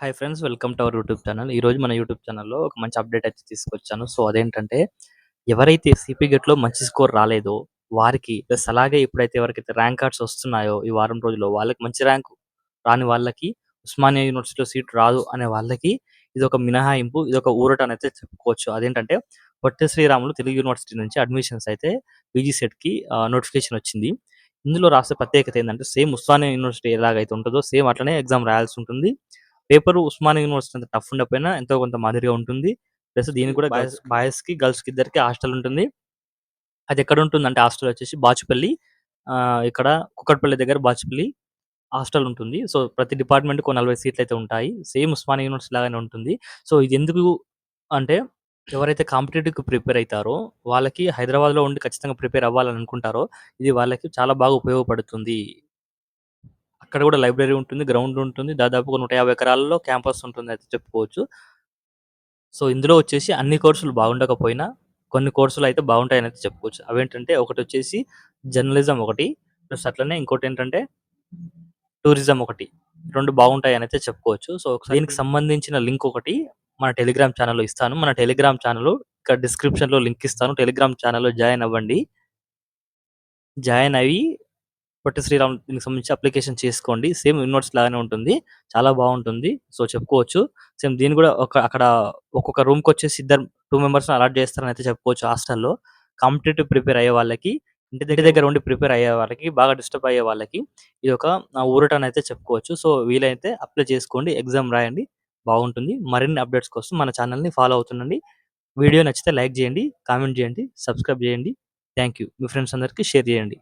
Hi friends welcome to our YouTube channel ఈరోజు రోజు మన యూట్యూబ్ ఛానల్లో ఒక మంచి అప్డేట్ అయితే తీసుకొచ్చాను. సో అదేంటంటే ఎవరైతే సిపి గెట్లో మంచి స్కోర్ రాలేదో వారికి ప్లస్ అలాగే ఇప్పుడైతే ఎవరికైతే ర్యాంక్ కార్డ్స్ వస్తున్నాయో ఈ వారం రోజుల్లో వాళ్ళకి మంచి ర్యాంక్ రాని వాళ్ళకి ఉస్మానియా యూనివర్సిటీలో సీట్ రాదు అనే వాళ్ళకి ఇది ఒక మినహాయింపు ఇది ఒక ఊరట అని అయితే చెప్పుకోవచ్చు. అదేంటంటే పొట్టి శ్రీరాములు తెలుగు యూనివర్సిటీ నుంచి అడ్మిషన్స్ అయితే పీజీ సెట్కి నోటిఫికేషన్ వచ్చింది. ఇందులో రాసే ప్రత్యేకత ఏంటంటే సేమ్ ఉస్మానియా యూనివర్సిటీ ఎలాగైతే ఉంటుందో సేమ్ అట్లనే ఎగ్జామ్ రాయాల్సి ఉంటుంది. పేపర్ ఉస్మానియా యూనివర్సిటీ అంత టఫ్ ఉండకపోయినా ఎంతో కొంత మాదిరిగా ఉంటుంది. ప్లస్ దీనికి కూడా బాయ్స్ బాయ్స్కి గర్ల్స్కి ఇద్దరికి హాస్టల్ ఉంటుంది. అది ఎక్కడ ఉంటుంది అంటే హాస్టల్ వచ్చేసి బాచుపల్లి. ఇక్కడ కుక్కట్పల్లి దగ్గర బాచుపల్లి హాస్టల్ ఉంటుంది. సో ప్రతి డిపార్ట్మెంట్ ఒక నలభై సీట్లు అయితే ఉంటాయి. సేమ్ ఉస్మానియా యూనివర్సిటీ లాగానే ఉంటుంది. సో ఇది ఎందుకు అంటే ఎవరైతే కాంపిటేటివ్కి ప్రిపేర్ అవుతారో వాళ్ళకి హైదరాబాద్లో ఉండి ఖచ్చితంగా ప్రిపేర్ అవ్వాలని అనుకుంటారో ఇది వాళ్ళకి చాలా బాగా ఉపయోగపడుతుంది. అక్కడ కూడా లైబ్రరీ ఉంటుంది గ్రౌండ్ ఉంటుంది. దాదాపు నూట యాభై ఎకరాలలో క్యాంపస్ ఉంటుంది అయితే చెప్పుకోవచ్చు. సో ఇందులో వచ్చేసి అన్ని కోర్సులు బాగుండకపోయినా కొన్ని కోర్సులు అయితే బాగుంటాయని అయితే చెప్పుకోవచ్చు. అవేంటంటే ఒకటి వచ్చేసి జర్నలిజం ఒకటి ప్లస్ అట్లనే ఇంకోటి ఏంటంటే టూరిజం ఒకటి. రెండు బాగుంటాయి అని అయితే చెప్పుకోవచ్చు. సో దీనికి సంబంధించిన లింక్ ఒకటి మన టెలిగ్రామ్ ఛానల్లో ఇస్తాను. మన టెలిగ్రామ్ ఛానల్ ఇక్కడ డిస్క్రిప్షన్లో లింక్ ఇస్తాను. టెలిగ్రామ్ ఛానల్లో జాయిన్ అవ్వండి. జాయిన్ అయ్యి పొట్టి శ్రీరామ్ దీనికి సంబంధించి అప్లికేషన్ చేసుకోండి. సేమ్ ఇన్వర్ట్స్ లాగానే ఉంటుంది. చాలా బాగుంటుంది. సో చెప్పుకోవచ్చు. సేమ్ దీని కూడా ఒక అక్కడ ఒక్కొక్క రూమ్కి వచ్చేసి ఇద్దరు టూ మెంబర్స్ అలాట్ చేస్తారని అయితే చెప్పుకోవచ్చు హాస్టల్లో. కాంపిటేటివ్ ప్రిపేర్ అయ్యే వాళ్ళకి ఇంటి దగ్గర దగ్గర ఉండి ప్రిపేర్ అయ్యే వాళ్ళకి బాగా డిస్టర్బ్ అయ్యే వాళ్ళకి ఇది ఒక ఊరటని అయితే చెప్పుకోవచ్చు. సో వీలైతే అప్లై చేసుకోండి. ఎగ్జామ్ రాయండి. బాగుంటుంది. మరిన్ని అప్డేట్స్ కోసం మన ఛానల్ని ఫాలో అవుతుండండి. వీడియో నచ్చితే లైక్ చేయండి కామెంట్ చేయండి సబ్స్క్రైబ్ చేయండి. థ్యాంక్ యూ మీ ఫ్రెండ్స్ అందరికీ షేర్ చేయండి.